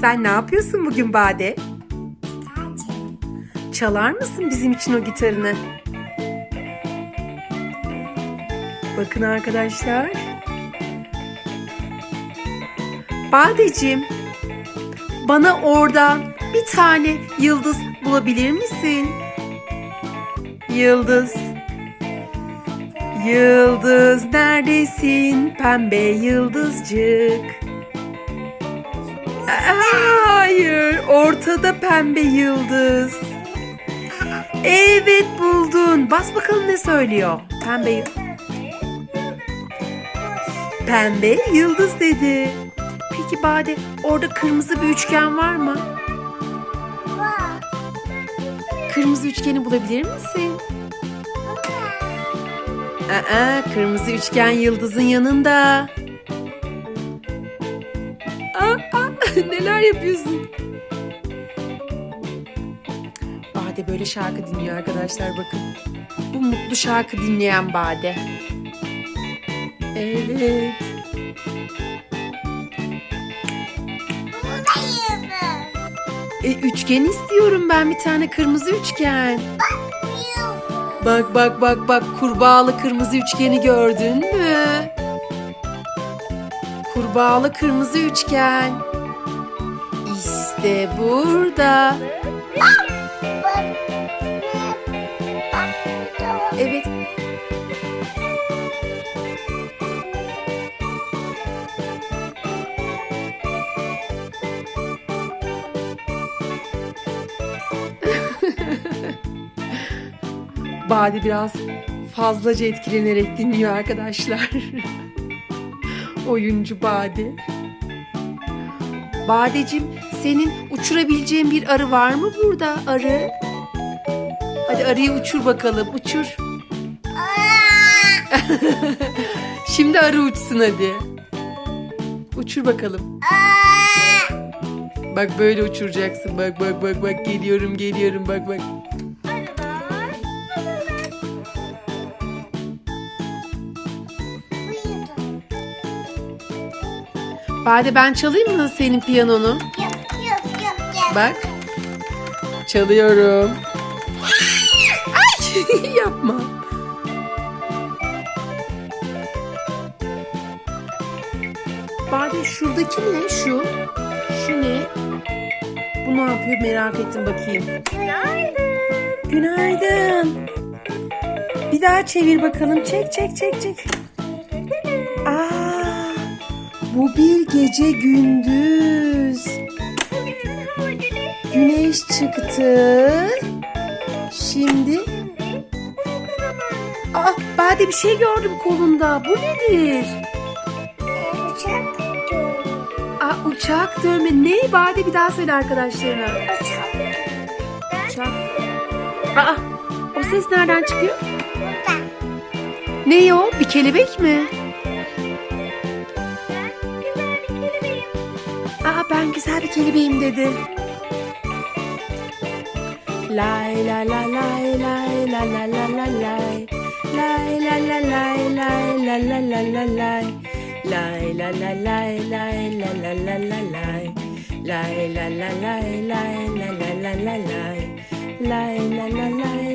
Sen ne yapıyorsun bugün Bade? Çalar mısın bizim için o gitarını? Bakın arkadaşlar. Badeciğim, bana oradan bir tane yıldız bulabilir misin? Yıldız. Yıldız neredesin pembe yıldızcık? Hayır, ortada pembe yıldız. Evet buldun. Bas bakalım ne söylüyor. Pembe. Pembe yıldız dedi. Peki Bade orada kırmızı bir üçgen var mı? Kırmızı üçgeni bulabilir misin? Aa, kırmızı üçgen yıldızın yanında. Neler yapıyorsun? Bade böyle şarkı dinliyor arkadaşlar bakın. Bu mutlu şarkı dinleyen Bade. Evet. E, üçgen istiyorum ben bir tane kırmızı üçgen. Bak bak bak bak kurbağalı kırmızı üçgeni gördün mü? Kurbağalı kırmızı üçgen. İşte burada. Evet. Bade biraz fazlaca etkilenerek dinliyor arkadaşlar. Oyuncu Bade. Badecim senin uçurabileceğin bir arı var mı burada arı? Hadi arıyı uçur bakalım uçur. Şimdi arı uçsun hadi. Uçur bakalım. Bak böyle uçuracaksın. Bak bak bak bak geliyorum geliyorum bak bak. Bade ben çalayım mı senin piyanonu? Bak. Çalıyorum. Ay yapma. Bade şuradaki ne şu? Şu ne? Bu ne yapıyor merak ettim bakayım. Günaydın. Bir daha çevir bakalım. Çek çek çek çek. Aa, bu bir gece gündüz. Güneş çıktı. Şimdi Aa, Bade bir şey gördüm kolunda. Bu nedir? Aa, uçak dövme. Ne? Bade bir daha söyle arkadaşlarına. Uçak. Aa, o ses nereden çıkıyor? Ne o? Bir kelebek mi? Aa ben güzel bir kelebeğim dedi. La la la la la la la la la la, la la la la la la la la la la, la la la la la la la la la la, la la la la la la la la la la, la la la lai